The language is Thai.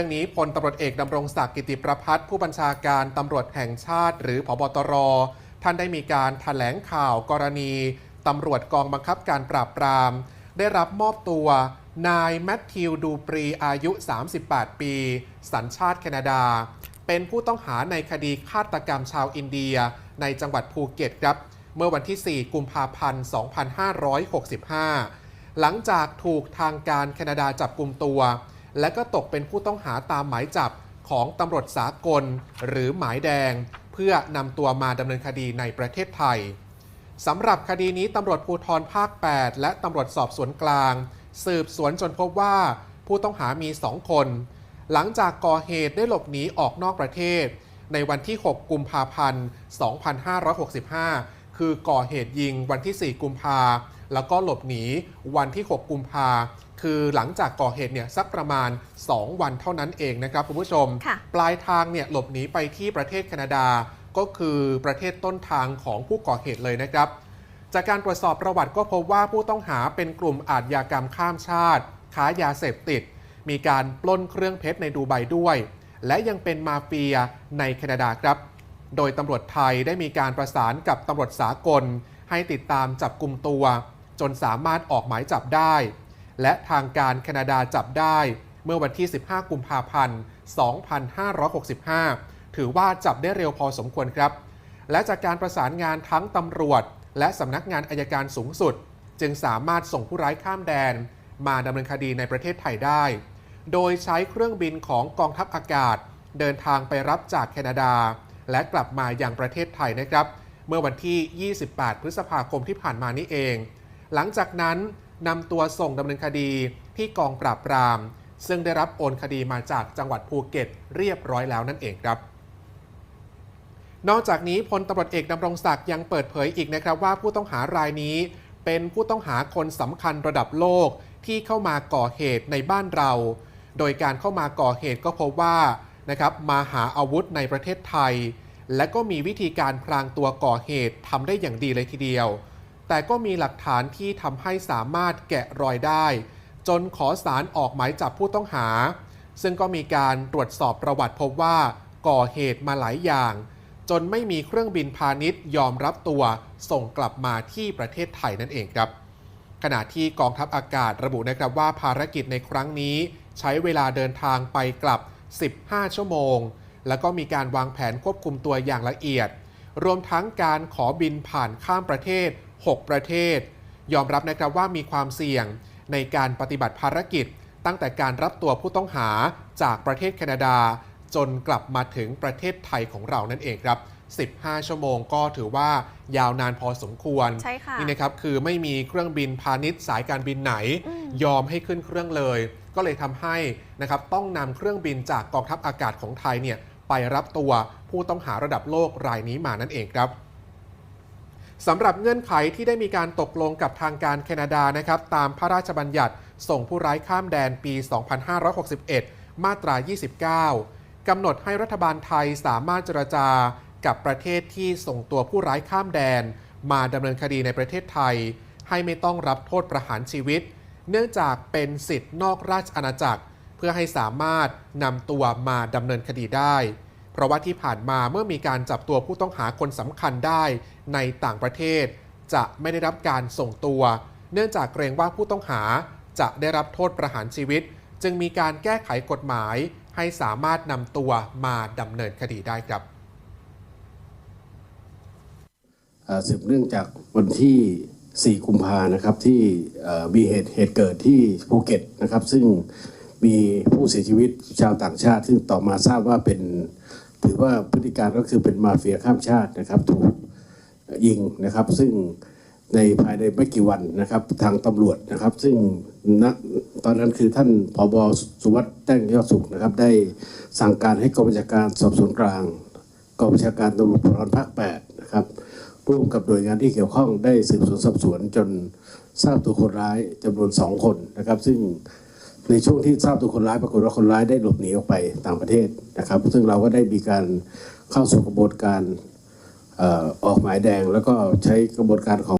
รื่องนี้พลตำรวจเอกดำรงศักดิ์กิติประพัฒน์ผู้บัญชาการตำรวจแห่งชาติ หรือพบตร ท่านได้มีการถแถลงข่าวกรณีตำรวจกองบังคับการปราบปราม ได้รับมอบตัวนายแมทธิวดูปรีอายุ 38 ปี สัญชาติแคนาดา เป็นผู้ต้องหาในคดีฆาตกรรมชาวอินเดียในจังหวัดภูเก็ตครับ เมื่อวันที่ 4 กุมภาพันธ์ 2565 หลังจากถูกทางการแคนาดาจับกลุ่มตัว และก็ตกเป็นผู้ต้องหาตามหมายจับของตำรวจสากลหรือหมายแดง เพื่อนำตัวมาดำเนินคดีในประเทศไทยสำหรับคดีนี้ตำรวจภูธรภาค 8 และตำรวจสอบสวนกลาง สืบสวนจนพบว่าผู้ต้องหามี 2 คน หลังจากก่อเหตุได้หลบหนีออกนอกประเทศ ในวันที่ 6 กุมภาพันธ์ 2565 คือก่อเหตุยิงวันที่ 4 กุมภาพันธ์ แล้วก็หลบหนีวันที่ 6 กุมภาคือหลังจากก่อเหตุเนี่ยสักประมาณ 2 วันเท่านั้นเองนะครับคุณผู้ชมค่ะปลายทางเนี่ยหลบหนีไปที่ประเทศแคนาดา ก็คือประเทศต้นทางของผู้ก่อเหตุเลยนะครับ จากการตรวจสอบประวัติก็พบว่าผู้ต้องหาเป็นกลุ่มอาชญากรรมข้ามชาติ ค้ายาเสพติด มีการปล้นเครื่องเพชรในดูไบด้วย และยังเป็นมาเฟียในแคนาดาครับ โดยตำรวจไทยได้มีการประสานกับตำรวจสากล ให้ติดตามจับกลุ่มตัว จนสามารถออกหมายจับได้ และทางการแคนาดาจับได้เมื่อวันที่ 15 กุมภาพันธ์ 2565 ถือว่าจับได้เร็วพอสมควรครับ และจากการประสานงานทั้งตำรวจ และสำนักงานอายการสูงสุด จึงสามารถส่งผู้ร้ายข้ามแดน มาดำเนินคดีในประเทศไทยได้ โดยใช้เครื่องบินของกองทัพอากาศ เดินทางไปรับจากแคนาดา และกลับมาอยังประเทศไทยนะครับ เมื่อวันที่ 28 พฤษภาคมที่ผ่านมานี้เอง หลังจากนั้นนำตัวส่งดำเนินคดีที่กองปราบปราม ซึ่งได้รับโอนคดีมาจากจังหวัดภูเก็ตเรียบร้อยแล้วนั่นเองครับ นอกจากนี้พลตำรวจเอกดำรงศักดิ์ยังเปิดเผยอีกนะครับว่าผู้ต้องหารายนี้ เป็นผู้ต้องหาคนสำคัญระดับโลกที่เข้ามาก่อเหตุในบ้านเรา โดยการเข้ามาก่อเหตุก็พบว่านะครับมาหาอาวุธในประเทศไทย และก็มีวิธีการพรางตัวก่อเหตุทำได้อย่างดีเลยทีเดียว แต่ก็มีหลักฐานที่ทำให้สามารถแกะรอยได้ จนขอสารออกหมายจับผู้ต้องหา ซึ่งก็มีการตรวจสอบประวัติพบว่าก่อเหตุมาหลายอย่าง จนไม่มีเครื่องบินพาณิชย์ยอมรับตัวส่งกลับมาที่ประเทศไทยนั่นเองครับ ขณะที่กองทัพอากาศระบุนะครับว่าภารกิจในครั้งนี้ ใช้เวลาเดินทางไปกลับ 15 ชั่วโมง แล้วก็มีการวางแผนควบคุมตัวอย่างละเอียด รวมทั้งการขอบินผ่านข้ามประเทศ 6 ประเทศ ยอมรับนะครับว่ามีความเสี่ยงในการปฏิบัติภารกิจ ตั้งแต่การรับตัวผู้ต้องหาจากประเทศแคนาดา จนกลับมาถึงประเทศไทยของเรานั่นเองครับ 15 ชั่วโมงก็ถือว่ายาวนานพอสมควร ใช่ค่ะ นี่นะครับคือไม่มีเครื่องบินพาณิชย์สายการบินไหน อืม ยอมให้ขึ้นเครื่องเลย ก็เลยทำให้นะครับต้องนำเครื่องบินจากกองทัพอากาศของไทยเนี่ยไปรับตัวผู้ต้องหาระดับโลกรายนี้มานั่นเองครับ สำหรับเงื่อนไขที่ได้มีการตกลงกับทางการแคนาดานะครับ ตามพระราชบัญญัติส่งผู้ร้ายข้ามแดนปี 2561 มาตรา 29 กำหนดให้รัฐบาลไทยสามารถเจรจากับประเทศที่ส่งตัวผู้ร้ายข้ามแดน มาดำเนินคดีในประเทศไทย ให้ไม่ต้องรับโทษประหารชีวิต เนื่องจากเป็นสิทธิ์นอกราชอาณาจักร เพื่อให้สามารถนำตัวมาดำเนินคดีได้ เพราะว่าที่ผ่านมาเมื่อมีการจับตัวผู้ต้องหาคนสำคัญได้ในต่างประเทศ จะไม่ได้รับการส่งตัว เนื่องจากเกรงว่าผู้ต้องหาจะได้รับโทษประหารชีวิต จึงมีการแก้ไขกฎหมายให้สามารถนำตัวมาดำเนินคดีได้ครับสืบเนื่องจากวันที่ 4 กุมภานะครับที่มีเหตุเหตุเกิดที่ภูเก็ตนะครับ ซึ่ง มีผู้เสียชีวิตชาวต่างชาติ ซึ่งต่อมาทราบว่าเป็นถือว่าพฤติการก็คือเป็นมาเฟียข้ามชาตินะครับถูกยิงนะครับ ซึ่งในภายในไม่กี่วันนะครับทางตำรวจนะครับ ซึ่งณตอนนั้นคือท่านผบสุวัสด์แต้งยอดสุขนะครับ ได้สั่งการให้กองบัญชาการสอบสวนกลางกองบัญชาการตำรวจภูธรภาค8นะครับร่วมกับหน่วยงานที่เกี่ยวข้องได้สืบสวนสอบสวนจนทราบตัวคนร้ายจำนวนสองคนนะครับ ซึ่ง ในช่วงที่ทราบตัวคนร้ายปรากฏว่าคนร้ายได้หลบหนีออกไปต่างประเทศนะครับ ซึ่งเราก็ได้มีการเข้าสู่กระบวนการออกหมายแดง แล้วก็ใช้กระบวนการของ